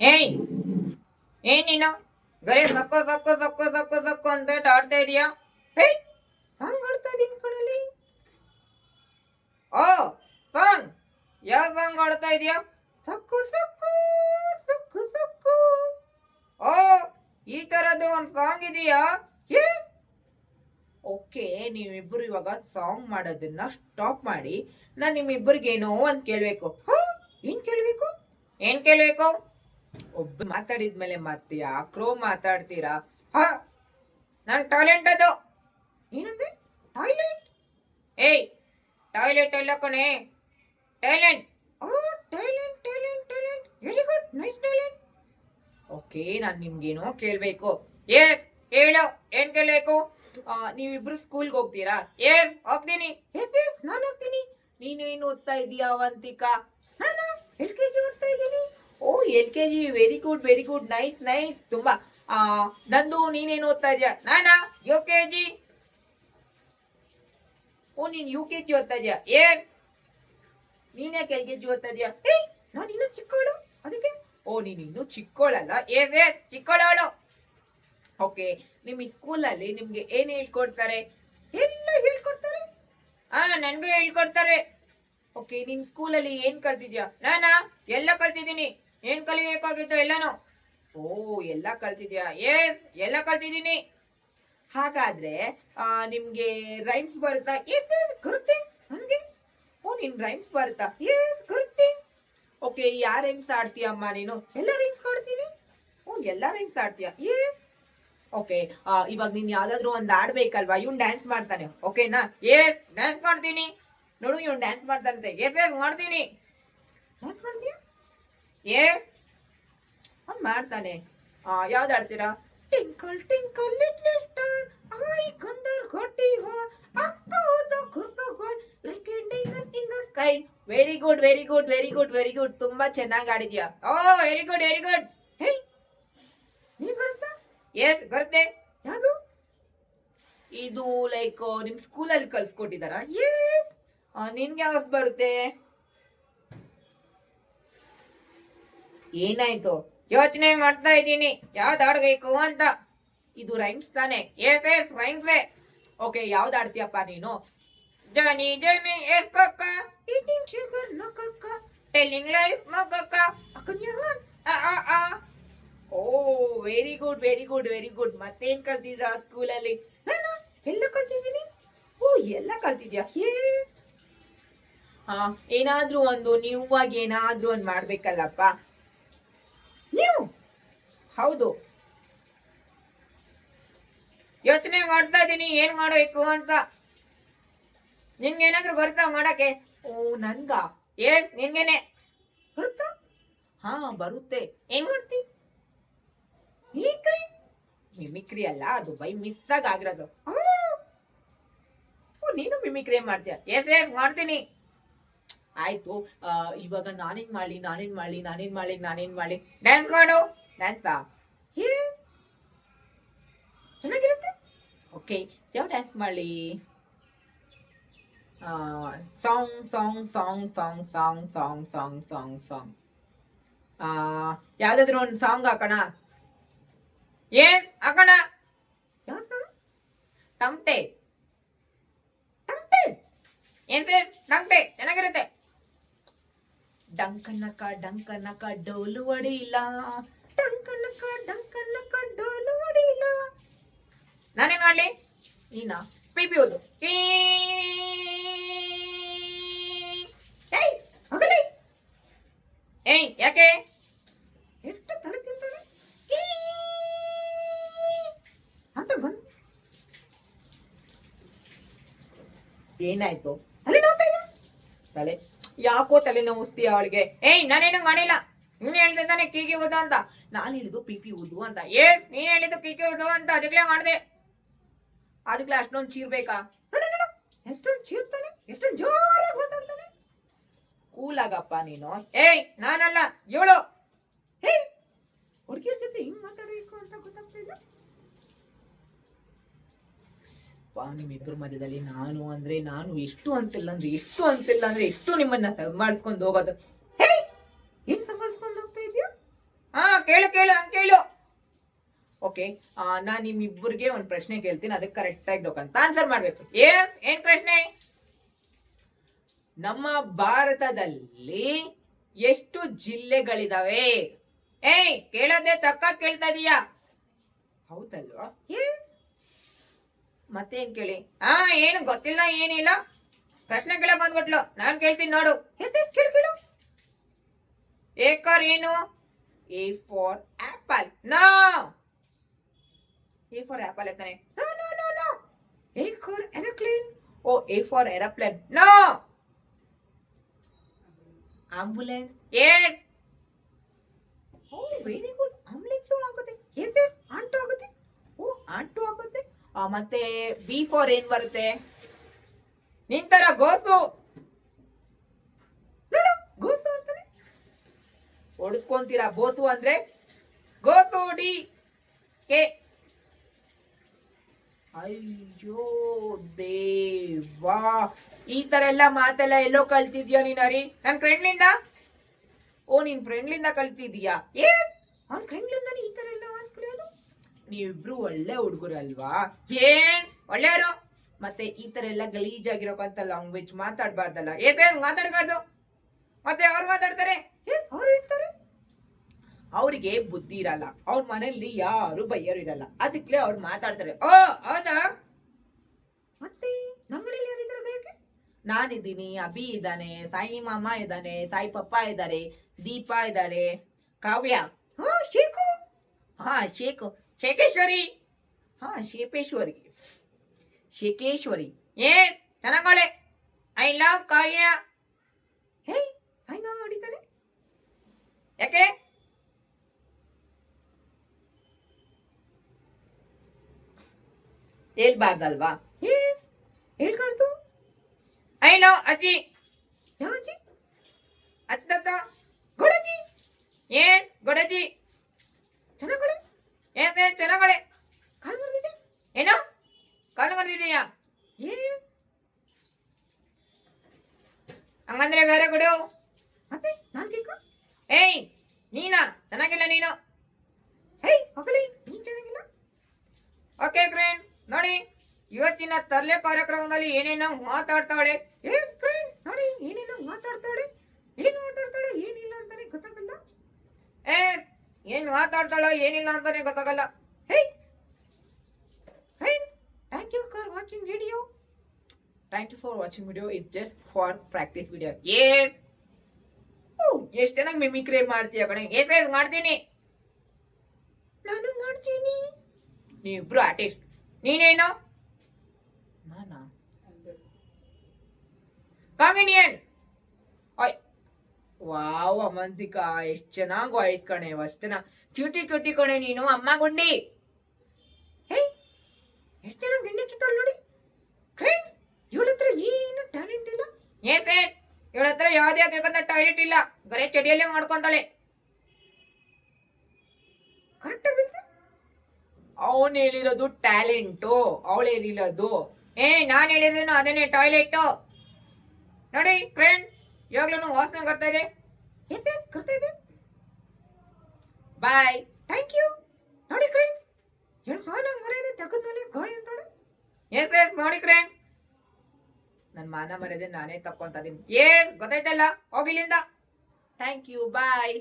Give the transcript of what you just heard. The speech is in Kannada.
ಏಯ್! ಏ ನೀನು? ಬರೀ ಸಕ್ಕು ಸಕ್ಕು ಸಕ್ಕು ಸಕ್ಕು ಸಕ್ಕು ಅಂತ ಆಡ್ತಾ ಇದೀಯಾ? ಹೇ ಸಾಂಗ್ ಆಡ್ತಾ ಇದೀನಿ ಕಣಲಿ ಓ, ಸಾಂಗ್! ಯಾವ ಸಾಂಗ್ ಆಡ್ತಾ ಇದೀಯಾ? ಸಕ್ಕು ಸಕ್ಕು ಸಕ್ಕು ಸಕ್ಕು. ಓ, ಈ ತರದ್ದು ಒಂದು ಸಾಂಗ್ ಇದೆಯಾ? ಓಕೆ, ನೀವಿಬ್ರು ಇವಾಗ ಸಾಂಗ್ ಮಾಡೋದನ್ನ ಸ್ಟಾಪ್ ಮಾಡಿ. ನಾನ್ ನಿಮ್ಮಿಬ್ಬರಿಗೇನೋ ಅಂತ ಕೇಳ್ಬೇಕು. ಏನ್ ಕೇಳ್ಬೇಕು? ಏನ್ ಕೇಳ್ಬೇಕು? ಒಬ್ಬ ಮಾತಾಡಿದ್ಮೇಲೆ ಮತ್ತೆ ಯಾಕ್ರೋ ಮಾತಾಡ್ತೀರಾ? ಹ, ನನ್ ಟಾಯ್ಲೆಟ್ ಅದು. ಏನಂದೆ? ಟಾಯ್ಲೆಟ್? ಏಯ್, ಟಾಯ್ಲೆಟ್ ಎಲ್ಲ ಕಣೆ. ಟಾಯ್ಲೆಟ್. ಓ, toilet toilet toilet. Very good nice toilet. Okay, ನಾನ್ ನಿಮ್ಗೇನೋ ಕೇಳ್ಬೇಕು. ಏ ಹೇಳು, ಏನ್ ಕೇಳ್ಬೇಕು? ನೀವಿಬ್ರು ಸ್ಕೂಲ್ಗೆ ಹೋಗ್ತೀರಾ? ಏ ಹೋಗ್ತೀನಿ. ಎಸ್ ಎಸ್ ನಾನು ಹೋಗ್ತೀನಿ. ನೀನು ಏನು ಓದ್ತಾ ಇದೀಯಾ ಅವಂತಿಕಾ ನಾನು? ಎಲ್ ಕೆ ಜಿ ಓದ್ತಾ ಇದ್ದೀನಿ? ಓ L K G very good very good nice nice ತುಂಬಾ. ಆ, ನಂದು ನೀನೇನು ಓದ್ತಾ ಇದೀಯಾ? ನಾನಾ? ಯು ಕೆ ಜಿ ಓ, ನೀನ್ ಯು ಕೆ ಜಿ ಓದ್ತಾ ಇದೀಯ? ಏನ್? ನೀನ್ಯಾಕೆ ಎಲ್ ಕೆ ಜಿ ಓದ್ತಾ ಇದೀಯ? ಏಯ್, ನಾನು ಇನ್ನೂ ಚಿಕ್ಕವಳು ಅದಕ್ಕೆ? ಓ, ನೀನ್ ಇನ್ನೂ ಚಿಕ್ಕವಳಲ್ಲ ಏನ್ ಏನ್? ಚಿಕ್ಕವಳವಳು ಓಕೆ, ನಿಮ್ ಸ್ಕೂಲಲ್ಲಿ ನಿಮ್ಗೆ ಏನ್ ಹೇಳ್ಕೊಡ್ತಾರೆ? ಎಲ್ಲ ಹೇಳ್ಕೊಡ್ತಾರೆ. ಹಾ ನನ್ಗೂ ಹೇಳ್ಕೊಡ್ತಾರೆ. ಓಕೆ, ನಿಮ್ ಸ್ಕೂಲಲ್ಲಿ ಏನ್ ಕಲ್ತಿದ್ಯಾ? ನಾನಾ? ಎಲ್ಲ ಕಲ್ತಿದ್ದೀನಿ. ಏನ್ ಕಲಿಬೇಕಾಗಿತ್ತು ಎಲ್ಲಾನು? ಓ ಎಲ್ಲ ಕಲ್ತಿದ್ಯಾ? ಏನ್? ಎಲ್ಲ ಕಲ್ತಿದ್ದೀನಿ. ಹಾಗಾದ್ರೆ ಆ, ನಿಮ್ಗೆ ರೈಮ್ಸ್ ಬರುತ್ತಾ? ಎಸ್ ಕರುತ್ತೆ? ಹಂಗೆ? ಓ ನಿನ್ ರೈಮ್ಸ್ ಬರುತ್ತಾ? ಎಸ್ ಕರುತ್ತೆ? ಓಕೆ ಯಾರ ರೈಮ್ಸ್ ಆಡ್ತೀಯಮ್ಮ ನೀನು? ಎಲ್ಲ ರೈಮ್ಸ್ ಕೊಡ್ತೀನಿ ಓ ಎಲ್ಲ ರೈಮ್ಸ್ ಆಡ್ತೀಯ? ಎಸ್ ಓಕೆ ಇವಾಗ ನೀನ್ ಯಾವ್ದಾದ್ರು ಒಂದ್ ಆಡ್ಬೇಕಲ್ವಾ? ಇವ್ನ್ ಡ್ಯಾನ್ಸ್ ಮಾಡ್ತಾನೆ. ಓಕೆನಾ ಎಸ್ ಡ್ಯಾನ್ಸ್ ಮಾಡ್ತೀನಿ. ನೋಡು ಇವ್ನ್ ಡ್ಯಾನ್ಸ್ ಮಾಡ್ತಾನಂತೆ. ಎಸ್ ಎಸ್ ಮಾಡ್ತೀನಿ? ಡ್ಯಾನ್ಸ್ ಮಾಡ್ತೀಯ? ಏ? ಮಾಡ್ತಾನೆ. ಆ, ಯಾವ್ದು ಆಡ್ತೀರಾ? Twinkle twinkle little star I wonder ಕೊಟ್ಟಿ ಹೋ ಅಕ್ಕ ಹೋದ ಕುರ್ತ ಗೋಲ್ like sky. Very good very good very good very good ತುಂಬಾ ಚೆನ್ನಾಗಿ ಆಡಿದ್ಯಾ? ಓ ವೆರಿ ಗುಡ್ ವೆರಿ ಗುಡ್ ಹೇ ನೀನು ಬರುತ್ತಾ? ಏನ್ ಬರುತ್ತೆ? ಯಾವುದು? ಇದು ಲೈಕ್ ನಿಮ್ ಸ್ಕೂಲಲ್ಲಿ ಕಲ್ಸ್ಕೊಟ್ಟಿದಾರಾ ಎಸ್ ನಿನ್ಗೆ ಯಾವ್ದು ಬರುತ್ತೆ? ಏನಾಯ್ತು? ಯೋಚನೆ ಮಾಡ್ತಾ ಇದ್ದೀನಿ. ಯಾವ್ದು ಆಡ್ಬೇಕು ಅಂತ. ಇದು ರೈಮ್ಸ್ ತಾನೆ. ಎಸ್ ಎಸ್ ರೈಮ್ಸ್ ಓಕೆ ಯಾವ್ದು ಆಡ್ತೀಯಪ್ಪ ನೀನು? ಜಾನಿ ಜಾನಿ ಎಸ್ ಕೊಕ್ಕ ಈಟಿಂಗ್ ಶುಗರ್ ನೋ ಕಕ್ಕ ಟೆಲ್ಲಿಂಗ್ ಲೈಫ್ ನೋ ಕೊಕ್ಕ ಅಕ್ಕನ್ ಯು ರನ್ ಆ ಆ ಆ ಓ very good very good very good ಮತ್ತೇನ್ ಕಲ್ತಿದ್ರ ಸ್ಕೂಲಲ್ಲಿ ನಾನು ಎಲ್ಲ ಕಲ್ತಿದ್ದೀನಿ. ಓ, ಎಲ್ಲ ಕಲ್ತಿದ್ಯಾ? ಹೇ. ಹಾ, ಏನಾದ್ರೂ ಒಂದು, ನೀವಾಗಿ ಏನಾದ್ರೂ ಒಂದ್ ಮಾಡ್ಬೇಕಲ್ಲಪ್ಪ. ನೀವು? ಹೌದು. ಯೋಚನೆ ಮಾಡ್ತಾ ಇದ್ದೀನಿ ಏನ್ ಮಾಡಬೇಕು ಅಂತ. ನಿನ್ಗೆ ಬರುತ್ತಾ ಬರ್ತಾ ಮಾಡಕ್ಕೆ? ಓ ನನ್ಗ ಏ ನಿನ್ಗೇನೆ. ಬರುತ್ತಾ? ಹಾ ಬರುತ್ತೆ. ಏನ್ ಮಾಡ್ತಿ? ಮಿಮಿಕ್ರಿ? ಮಿಮಿಕ್ರಿ ಅಲ್ಲ ಅದು ಬೈ ಮಿಸ್ ಆಗಿ ಆಗಿರೋದು! ಓ ನೀನು ಮಿಮಿಕ್ರಿ ಮಾಡ್ತೀಯ? ಎಸ್ ಎಸ್ ಮಾಡ್ತೀನಿ. ಆಯ್ತು. ಇವಾಗ ನಾನೇನ್ ಮಾಡ್ಲಿ ನಾನೇನ್ ಮಾಡ್ಲಿ ನಾನೇನ್ ಮಾಡ್ಲಿ ನಾನೇನ್ ಮಾಡ್ಲಿ. ಡ್ಯಾನ್ಸ್ ಮಾಡು. ಡ್ಯಾನ್ಸಾ ಚೆನ್ನಾಗಿರುತ್ತೆ? ಓಕೆ ಯಾವ ಡ್ಯಾನ್ಸ್ ಮಾಡ್ಲಿ? Song song song song song song song song song ಯಾವ್ದಾದ್ರು ಒಂದು ಸಾಂಗ್ ಹಾಕೋಣ? ಏನ್ ಹಾಕೋಣ? ಯಾವ ಸಾಂಗ್ ತಮಟೆ ತಮಟೆ ಏನ್? ಟಮ್ಟೆ ಚೆನ್ನಾಗಿರುತ್ತೆ. ಡಂಕನಕ ಡಂಕನಕ, ಡೋಲು ಒಡೆಯಿಲ್ಲ. ಡಂಕನಕ ಡಂಕನಕ, ಡೋಲು ಒಡೆಯಿಲ್ಲ. ನಾನೇನ್ ಮಾಡ್ಲಿ? ನೀನ? ಪಿಪಿ ಓದು. ಏಯ್ ಯಾಕೆ? ಎಷ್ಟು ತಲೆ ತಿಂತಾನೆ. ಅಂತ ಬಂದ್. ಏನಾಯ್ತು? ಅಲ್ಲಿ ನೋಡ್ತಾ ತಲೆ. ಯಾಕೋ ತಲೆ ನೋವಿಸ್ತೀಯ ಅವಳಿಗೆ. ಏಯ್, ನಾನೇನು ಮಾಡಿಲ್ಲ ನೀನ್ ಹೇಳಿದೆ ತಾನೆ ಕೀಗೆ ಉದ್ದು ಅಂತ. ನಾನು ಹೇಳಿದ್ದು ಪಿ ಪಿ ಅಂತ. ಏ, ನೀನ್ ಹೇಳಿದ್ದು ಕೀಗೆ ಉದ್ದು ಅಂತ. ಅದಕ್ಕೆ ಮಾಡ್ದೆ. ಅದಕ್ಲೆ ಅಷ್ಟೊಂದು ಚೀರ್ಬೇಕಾ? ಎಷ್ಟೊಂದು ಚೀರ್ತಾನೆ. ಎಷ್ಟೊಂದು ಜೋರಾಗಿ ಮಾತಾಡ್ತಾನೆ. ಕೂಲ್ ಆಗಪ್ಪ ನೀನು. ಏಯ್, ನಾನಲ್ಲ. ಇವಳು. ಏಯ್ ಹುಡುಗಿಯರ ಜೊತೆ ಹಿಂಗ್ ಮಾತಾಡ್ಬೇಕು ಅಂತ ಗೊತ್ತಾಗ್ತಾ ಪಾ ನಿಮ್ಮಿಬ್ಬರ ಮಧ್ಯದಲ್ಲಿ ನಾನು ಅಂದ್ರೆ ನಾನು ಎಷ್ಟು ಅಂತಿಲ್ಲ ಅಂದ್ರೆ ಎಷ್ಟು ಅಂತಿಲ್ಲ ಅಂದ್ರೆ ಎಷ್ಟು ನಿಮ್ಮನ್ನ ಸಂಭಾಳಿಸ್ಕೊಂಡು ಹೋಗೋದು! ಏನ್ ಸಂಭಾಳಿಸ್ಕೊಂಡು ಹೋಗ್ತಾ ಇದೀಯಾ? ಹಾ ಕೇಳು ಕೇಳು, ಹಂಗ್ ಕೇಳು. ಓಕೆ ನಾನ್ ನಿಮ್ಮಿಬ್ಬರಿಗೆ ಒಂದ್ ಪ್ರಶ್ನೆ ಕೇಳ್ತೀನಿ, ಅದಕ್ಕೆ ಕರೆಕ್ಟಾಗಿ ಅಂತ ಆನ್ಸರ್ ಮಾಡ್ಬೇಕು. ಏನ್ ಏನ್ ಪ್ರಶ್ನೆ? ನಮ್ಮ ಭಾರತದಲ್ಲಿ ಎಷ್ಟು ಜಿಲ್ಲೆಗಳಿದಾವೆ? ಏಯ್, ಕೇಳೋದೇ ತಕ್ಕ ಕೇಳ್ತಾ ಇದೀಯಾ? ಹೌದಲ್ವಾ? ಏ ಮತ್ತೇನ್ ಕೇಳಿ ಹಾ ಏನು ಗೊತ್ತಿಲ್ಲ ಏನಿಲ್ಲ. ಪ್ರಶ್ನೆ ಕೇಳಕ್ ಬಂದ್ಬಿಟ್ಲು. ನಾನ್ ಕೇಳ್ತೀನಿ ನೋಡು. ಎದ್ದೇಳ್ ಕೇಳು ಕೇಳು. ಏಕರ್ ಏನು? A for apple. No! A for apple ಎತ್ತಾನೆ no no no no! A for aeroplane. O A for aeroplane. No! Ambulance. ಏ! ಓ ವೆರಿ ಗುಡ್. ಆಂಬುಲೆನ್ಸ್ ಆಗುತ್ತೆ. ಎಸ್ ಆಂಟು ಆಗುತ್ತೆ. ಓ ಆಂಟು ಆಗುತ್ತೆ. ಆ, ಮತ್ತೆ ಬಿ ಫಾರ್ ಏನ್ ಬರುತ್ತೆ? ನಿಂತರ ಗೋತು ನೋಡು, ಗೋಸು ಅಂತಾನೆ. ಓಡಿಸ್ಕೊಂತೀರಾ ಬೋಸು ಅಂದ್ರೆ? ಗೋಸು ಡಿ ಕೆ ಅಯ್ಯೋ ದೇವಾ ಈ ತರ ಎಲ್ಲ ಮಾತೆಲ್ಲ ಎಲ್ಲೋ ಕಲ್ತಿದ್ಯಾ ನೀನ್ ಹರಿ? ನನ್ ಫ್ರೆಂಡ್ಲಿಂದ ಓ, ನಿನ್ ಫ್ರೆಂಡ್ಲಿಂದ ಕಲ್ತಿದ್ಯಾ? ಏನ್ ಅವ್ನ ಫ್ರೆಂಡ್ಲಿಂದ ಈ ತರ ಎಲ್ಲ ಮಾತ್ ಕಲಿಯೋದು ನೀವಿಬ್ರು ಒಳ್ಳೆ ಹುಡುಗರಲ್ವಾ? ಏನ್? ಒಳ್ಳೆಯವರು? ಮತ್ತೆ ಈ ತರ ಎಲ್ಲ ಗಲೀಜಾಗಿರೋಕಂತ ಲ್ಯಾಂಗ್ವೇಜ್ ಮಾತಾಡ್ಬಾರ್ದಲ್ಲ. ಏಕೆ? ಮಾತಾಡ್ಬಾರ್ದು. ಮತ್ತೆ ಅವ್ರು ಮಾತಾಡ್ತಾರೆ. ಅವ್ರು ಇರ್ತಾರೆ ಅವ್ರಿಗೆ ಬುದ್ಧಿ ಇರಲ್ಲ. ಅವ್ರ ಮನೆಯಲ್ಲಿ ಯಾರು ಬೈಯರು ಇರಲ್ಲ. ಅದಕ್ಕೆ ಅವ್ರು ಮಾತಾಡ್ತಾರೆ. ಓ, ಹೌದಾ? ಮತ್ತೆ ನಮ್ಮನೇಲಿ ಯಾರಿದ್ದಾರೆ ಬೈಯಕ್ಕೆ ನಾನಿದ್ದೀನಿ, ಅಭಿ ಇದ್ದಾನೆ, ಸಾಯಿ ಮಾಮ ಇದ್ದಾನೆ, ಸಾಯಿ ಪಪ್ಪ ಇದ್ದಾರೆ, ದೀಪ ಇದ್ದಾರೆ. ಕಾವ್ಯ? ಹಾ, ಶೇಖು. ಹಾ, ಶೇಖು. ಶೇಖೇಶ್ವರಿ ಹಾ ಶೇಪೇಶ್ವರಿ. ಶೇಖೇಶ್ವರಿ ಏ ಚೆನ್ನಾಗಳೆ ಐ ಲವ್ ಕಾವ್ಯ. ಹೇ ಸಾಯಿ ಮಾಮ ಹೊಡಿತಾನೆ. ಯಾಕೆ? ಹೇಳ್ಬಾರ್ದಲ್ವಾ? ಹೇಳ್ಬಾರ್ದು ಐ ಲವ್ ಅಜ್ಜಿ. ಯಾವ ಅಜ್ಜಿ? ಅಜ್ಜತ್ತ ಗೊಡಜ್ಜಿ. ಏನ್ ಗೊಡಜ್ಜಿ. ಚೆನ್ನಾಗಳೆ ಏನ್ ಚೆನ್ನಾಗಳೆ ಕಾಲು ಮುರಿದಿದೆ? ಏನು? ಕಾಲು ಮುರಿದಿದೆಯಾ? ಹಂಗಂದ್ರೆ ಬೇರೆ ಕೊಡು. ಮತ್ತೆ? ನಾನ್ ಕೇಕ? ಏಯ್ ನೀನಾ? ಚೆನ್ನಾಗಿಲ್ಲ ನೀನು. ಏಯ್ ಹೋಗಲಿ ನೀನ್ ಚೆನ್ನಾಗಿಲ್ಲ? Okay friend. ನೋಡಿ ಇವತ್ತಿನ ತರ್ಲೆ ಕಾರ್ಯಕ್ರಮದಲ್ಲಿ ಏನೇನೋ ಮಾತಾಡ್ತಾಳೆ ಏನ್ ಫ್ರೆಂಡ್ ನೋಡಿ ಏನೇನೋ ಮಾತಾಡ್ತಾಳೆ ಏನ್ ಮಾತಾಡ್ತಾಳೆ ಏನಿಲ್ಲ ಅಂತಾನೆ ಗೊತ್ತಾಗಲ್ಲ ಏ ಏನ್ ಮಾತಾಡ್ತಾಳೋ ಏನಿಲ್ಲ ಅಂತಾನೆ ಗೊತ್ತಾಗಲ್ಲ. ಹೇ! Friend thank you for watching video thank you for watching video is just for practice video yes ಓ ಎಷ್ಟು ಚೆನ್ನಾಗಿ ಮಿಮಿಕ್ರಿ ಮಾಡ್ತೀಯ ಕಣೆ. ಎಸ್ ಎಸ್ ಮಾಡ್ತೀನಿ. ನಾನು ಮಾಡ್ತೀನಿ. ನೀವಿಬ್ರು ಆರ್ಟಿಸ್ಟ್ ನೀನೇನು? ನಾನಾ? Comedian wow, Amantika. ಎಷ್ಟ್ ಚೆನ್ನಾಗ್ ವಾಯ್ಸ್ ಕಣೆ ಅಷ್ಟ್ ಚೆನ್ನಾಗ್ ಕ್ಯೂಟಿ ಕ್ಯೂಟಿ ಕಣೆ ನೀನು, ಅಮ್ಮ ಗುಂಡಿ. ಹೇ, ಎಷ್ಟ್ ಚೆನ್ನಾಗ್ ಗಿಂಡಿ ಚಿತ್ರ ನೋಡಿ. ಫ್ರೆಂಡ್ಸ್ ಇವಳ ಹತ್ರ ಏನು ಟ್ಯಾಲೆಂಟ್ ಇಲ್ಲ. ಏತೆ ಇವಳ ಹತ್ರ ಯಾವ್ದೇ ಆಗಿರ್ಕೊಂಡ ಟಾಯ್ಲೆಟ್ ಇಲ್ಲ. ಬರೇ ಚಡಿಯಲ್ಲೇ ಮಾಡ್ಕೊಂತಾಳೆ. ಕರೆಕ್ಟ್ ಆಗಿರುತ್ತೆ ಅವನು ಹೇಳಿರೋದು ಟ್ಯಾಲೆಂಟು ಅವಳು ಹೇಳಿರೋದು. ಏ ನಾನ್ ಹೇಳಿದೇನು ಅದೇನೆ ಟಾಯ್ಲೆಟ್ ನೋಡಿ ಫ್ರೆಂಡ್ ಇವಾಗ್ಲೂ ವಾಸನೆ ಕರ್ತಾ ಇದೆ ಎಂತೆ? ಕರ್ತಾ ಇದೆ ಬಾಯ್ ಥ್ಯಾಂಕ್ ಯು ನೋಡಿ ಫ್ರೆಂಡ್ಸ್ ಎರಡು ಮಾನ ಮರ್ಯಾದೆ ತೆಗೆದ್ಮೇಲೆ ಗಾಯ ಅಂತೋಡು ಎಸ್ ಎಸ್ ನೋಡಿ ಫ್ರೆಂಡ್ಸ್ ನನ್ನ ಮಾನ ಮರ್ಯಾದೆ ನಾನೇ ತಕ್ಕೊಂತ ಏನ್? ಗೊತ್ತಾಯ್ತಲ್ಲ ಹೋಗಿಲ್ಲಿಂದ ಥ್ಯಾಂಕ್ ಯು ಬಾಯ್